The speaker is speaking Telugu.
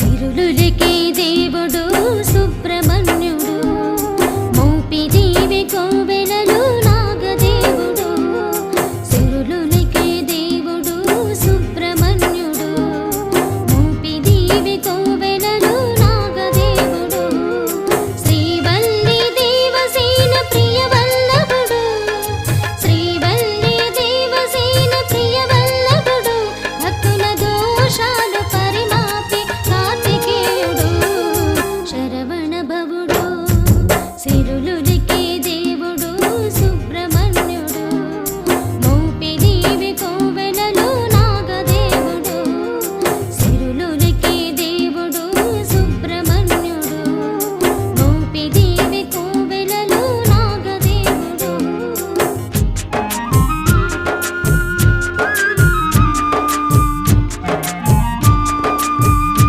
సిరులుకే దేవుడు సుబ్రహ్మణ్యుడు మోపి జీవికో